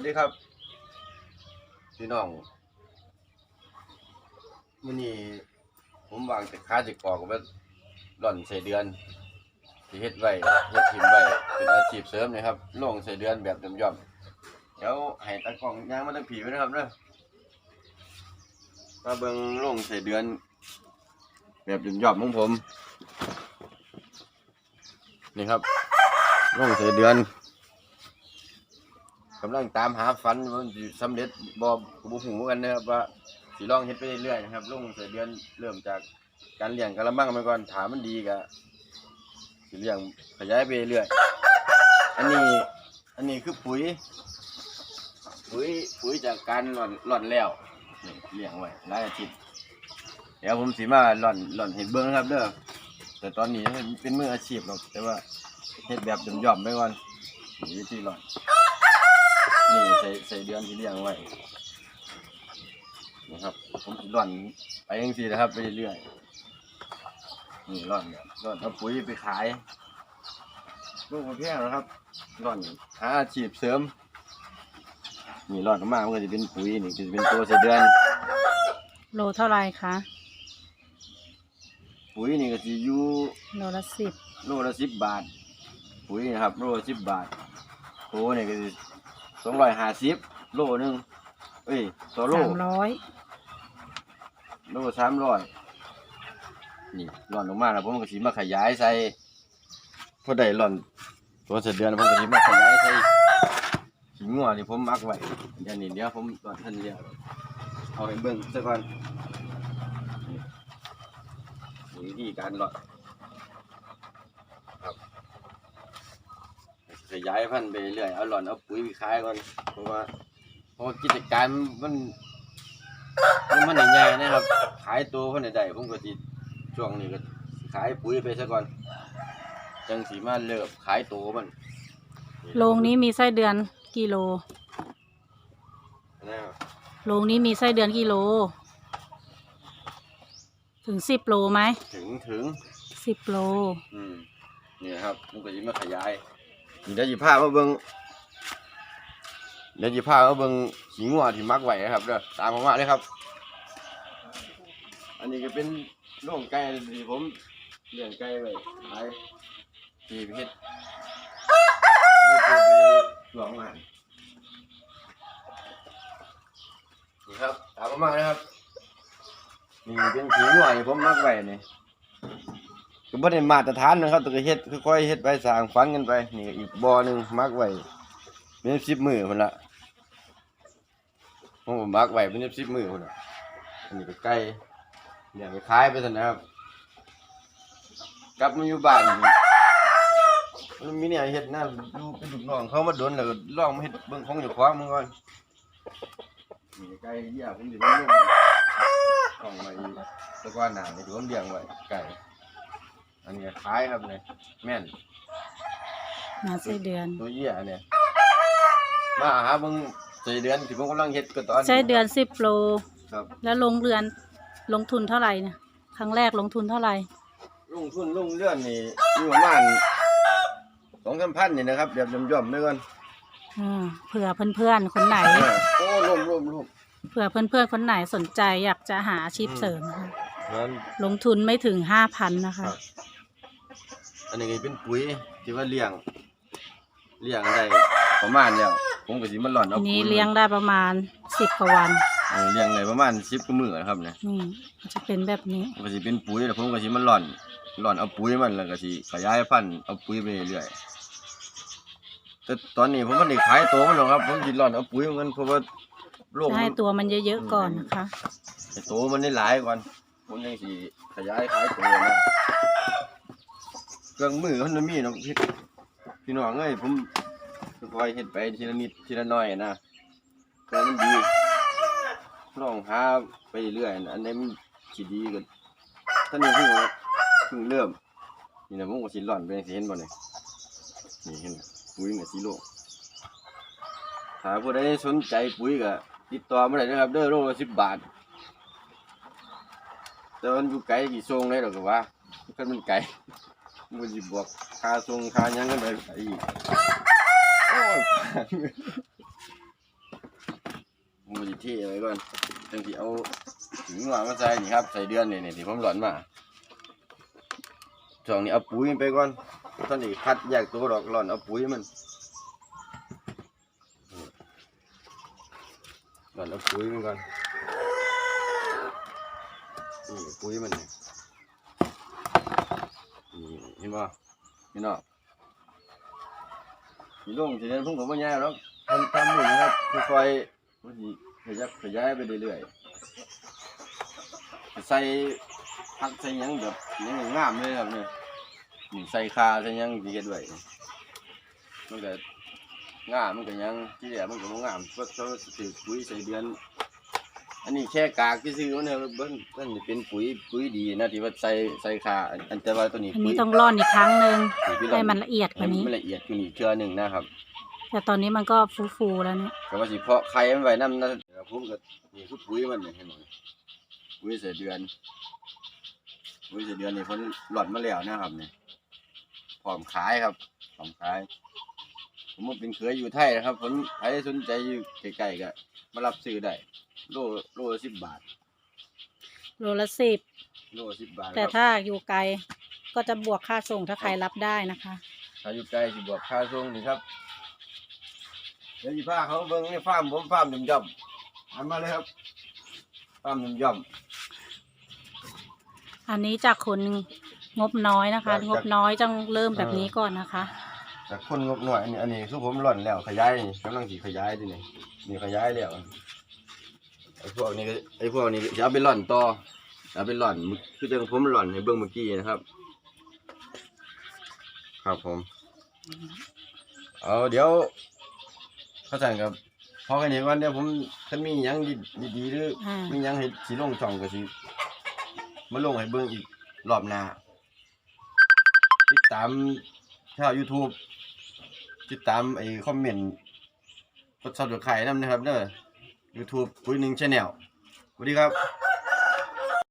วัสดีครับ พี่น้องมื้อนี้ผมวางแต่ค้าจิกอกไว้หล่อนใส่เดือนที่เฮ็ดไว้เฮ็ดทิมไว้เป็นอาชีพเสริมนะครับลงใส่เดือนแบบย่อมๆเดี๋ยวให้ตากล้องย่างมาตั้งผีไว้นะครับเด้อมาเบิ่งลงใส่เดือน แบบย่อมๆของผม นี่ครับลงใส่เดือน กำลังตามหาฟันว่ามันสิสำเร็จบ่บ่ฮู้กันนะครับว่าสิลองเฮ็ดไปเรื่อยๆนะครับลงใส่เดือนเริ่มจากการเลี้ยงกะละมังไปก่อนถามมันดีก็สิเลี้ยงขยายไปเรื่อยอันนี้อันนี้คือปุ๋ย ปุ๋ยปุ๋ยจากการหล่อนหล่อนแล้วนี่เลี้ยงไว้หลายอาทิตย์เดี๋ยวผมสิมาหล่อนหล่อนเห็ดเบิ้งนะครับเด้อแต่ตอนนี้เป็นมืออาชีพหรอกแต่ว่าเฮ็ดแบบหย่อมๆไปก่อนนี่วิธีหล่อน นี่ใส่ใส่เดือนที่เลี้ยงไว้นะครับ ผมสิร่อนไปยังสี่นะครับ ไปเรื่อยๆนี่ร่อนเนี่ยร่อนเอาปุ๋ยไปขายลูกมาแพงนะครับร่อนหาอาชีพเสริมนี่ร่อนออกมามันก็จะเป็นปุ๋ยนี่ก็จะเป็นตัวใส่เดือน โลเท่าไหรคะปุ๋ยนี่ก็จะอยู่โลละสิบโลละสิบบาท ปุ๋ยนะครับโลละสิบบาทโอ้นี่ก็ สองร้อยห้าสิบโลหนึงเอ้ยต่อโลสามร้อยโลสามร้อยนี่หล่อนออกมาแล้วผมก็สิมาขยายใส่พอได้หล่อนตัวเสร็จเดือนผมก็สิมาขยายใส่หิงัวที่ผมมักไว้เดี๋ยวนี้เดี๋ยวผมตอนท่านเรียกเอาให้เบิ่งซะก่อนนี่วิธีการหล่อนครับข ยายพันธุ์ไปเรื่อยเอาหล่อนเอาปุ๋ยไปขายก่อนเพราะว่าเพราะว่ากิจการมันมันมันใหญ่ๆนะครับ ขายตัวเพิ่นได้ผมก็สิช่วงนี้ก็ขายปุ๋ยไปซะก่อน จังสีมาเลิกขายตัวมันโรงนี้มีไส้เดือนกี่โลนะครับโรงนี้มีไส้เดือนกี่โล ถึงสิบโลไหมถึงถึงสิบโล อืมนี่นะครับผมก็สิมาขยาย เดี๋ยวสิพามาเบิ่งเดี๋ยวสิพามาเบิ่งขี้งัวที่มักไว้นะครับเด้อตามผมมาเลยครับ อันนี้ก็เป็นโรงไก่ที่ผมเลี้ยงไก่ไว้ขายที่เฮ็ดยูทูบไหลวงมานี่ครับตามผมมาเลยครับนี่เป็นขี้งัวที่ผมมักไว้นี่ ก็บ่ได้มาตรฐานนะครับแตัวก็เฮ็ดค่อยๆเฮ็ดไปสร้างฝันกันไปนี่ก็อีกบ่อหนึงมักไว้เป็น10มื้อพุ่นละผมก็มักไว้เป็น10มื้อพุ่นละอันนี้ก็ไก่เนี่ยไปขายไปซั่นนะครับ กลับมาอยู่บ้านนี่มันมีเนี่ยเฮ็ดนะอยู่เป็นลูกน้องเขามาดนแล้วก็ลองมาเฮ็ดเบิ่งของเจ้าของมึงก่อนนี่ไก่เหี้ยผมสิมาลงของไว้อีกแต่ก่อนหน้านี่ที่ผมเลี้ยงไว้ไก่ อันนี้ขายครับเนี่ยแม่นมาไส้เดือนตัวเยี่ยเนี่ยมาหาเบิ่งสี่เดือนที่ผมกำลังเฮ็ดก็ตอนไส้เดือนสิบโลครับ แล้วลงเรือนลงทุนเท่าไหร่เนี่ยครั้งแรกลงทุนเท่าไหร่ลงทุนลงเลื่อนนี่อยู่ประมาณสองสามพันนี่นะครับเดี๋ยวย่อมๆไปก่อนอืมเผื่อเพื่อนๆคนไหนเออโอ้ร่มร่มร่มเผื่อเพื่อนๆคนไหนสนใจอยากจะหาอาชีพเสริมนะคะนั้นลงทุนไม่ถึงห้าพันนะคะครับ อันนี้ก็เป็นปุ๋ยที่ว่าเลี้ยง เลี้ยงได้ประมาณแล้วผมก็สิมาหล่อนเอาทีปุ๋นี้ยเลี้ยงได้ประมาณสิบกว่าวันเออเลี้ยงได้ประมาณ10กว่ามื้อครับเนี่ยนี่มันจะเป็นแบบนี้ มันก็สิเป็นปุ๋ยแล้วผมก็สิมาหล่อนหล่อนเอาปุ๋ยมันแล้วก็สิขยายพันธุ์เอาปุ๋ยไปเรื่อยๆแต่ตอนนี้ผมมันได้ขายตัวมันหรอกครับ ผมสิหล่อนเอาปุ๋ยมันเพราะว่าโลกจะมัให้น ตัวมันเยอะๆก่อนนะคะให้ตัวมันได้หลายก่อนผมยังสิขยายขายตัวนะ เครื่องมือมันมีเนาะพี่พี่น้องเอ้ยผมคอยเฮ็ดไปทีละนิดทีละน้อยนะแต่มันดีลองหาไปเรื่อยนะอันนี้มันสิดีก็ท่านนี่เพิ่งว่าเพิ่งเริ่มนี่นะผมก็สิหล่อนไปสิเห็นบ่เนี่ยนี่เห็นปุ๋ยเนี่ยสิโลกถ้าผู้ใดสนใจปุ๋ยก็ติดต่อมาได้นะครับเด้อโลละสิบบาทแต่มันอยู่ไกลกี่ทรงเลยหรอกว่าคันมันไกล มันสิบวกค่าทรงค่าหยังกันไปอีกโอ้ยมันสิที่ไว้ก่อนจังสิเอาถึงหัวมาใส่นี่ครับใส่เดือนนี่นี่ที่ผมหลอนมาช่วงนี้เอาปุ๋ยไปก่อนตอนนี้คัดแยกตัวดอกหลอนเอาปุ๋ยมันหลอนเอาปุ๋ยมันก่อนนี่ปุ๋ยมันนี่ นี่เห็นป่ะพี่น้องพี่ลุงทีนี้ผมก็ไม่แย่หรอกทำทำอยู่นะครับค่อยๆมันขยับขยายไปเรื่อยๆใส่ผักใส่ยังแบบยังงามเลยครับเนี่ยใส่คาใส่ยังดีกันด้วยมันก็งามมันก็ยังที่เหลือมันก็บ่งามเพราะเขาถือปุ๋ยใส่เดือน อันนี้แค่กากที่ซื้อๆเนี่ยเบิ้งเบิ้งนี่เป็นปุ๋ยปุ๋ยดีนะที่ว่าใส่ใส่คาอันอันแต่ว่าตัวนี้อันปุ๋นี้ยต้องร่อนอีกครั้งหนึ่งปุ๋ยพี่ให้มันละเอียดกให้ว่ามันนี้ มันละเอียดกว่านี้เทื่อหนึ่งนะครับ แต่ตอนนี้มันก็ฟูๆแล้วเนี่ยก็ว่าสิเพาะไข่มันไว้นำนะเดี๋ยวผมก็นี่คือปุ๋ยมันเนี่ยเห็นไหมปุ๋ยใส่เดือนปุ๋ยใส่เดือนนี่เพิ่นหล่อนมาแล้วนะครับเนี่ยพร้อมขายครับพร้อมขาย ผมว่าเป็นเคยอยู่ไทยนะครับผมใครสนใจอยู่ใกล้ๆก็มารับซื้อได้โลโลละสิบบาท โลละสิบ โลละสิบบาทแต่ครับถ้าอยู่ไกลก็จะบวกค่าส่งถ้าใครรับได้นะคะ ถ้าอยู่ไกลสิบอกค่าส่งนี่ครับ เดี๋ยวสิพาเขาเบิ่งในฟาร์มผมฟาร์มยำย่ำเอามาเลยครับฟาร์มยำย่ำอันนี้จากคนงบน้อยนะคะ จาก งบน้อยต้องเริ่มแบบเออนี้ก่อนนะคะ แต่คนงบหน่อยอันนี้อันนี้คือผมหล่อนแล้วขยายนี่กำลังสิขยายดินี่นี่ขยายแล้วไอ้พวกนี้ก็ไอ้พวกนี้จะเอาไปหล่อนต่อเอาไปหล่อนคือจังผมหล่อนให้เบิ่งเมื่อกี้นะครับ ครับผมเอาเดี๋ยวเขาสั่งกับพอกันนี้ก่อนเดี๋ยวผมถ้ามีหยังดีดีๆหรืออ่ามีมีหยังให้สิลงช่องก็สิมาลงให้เบิ่งอีกรอบหน้าติดตาม ชาว YouTube ติดตามไอ้คอมเมนต์กดซับสไครต์นำนะครับเด้อ YouTube ปุ้ยหนึ่งชาแนลสวัสดีครับ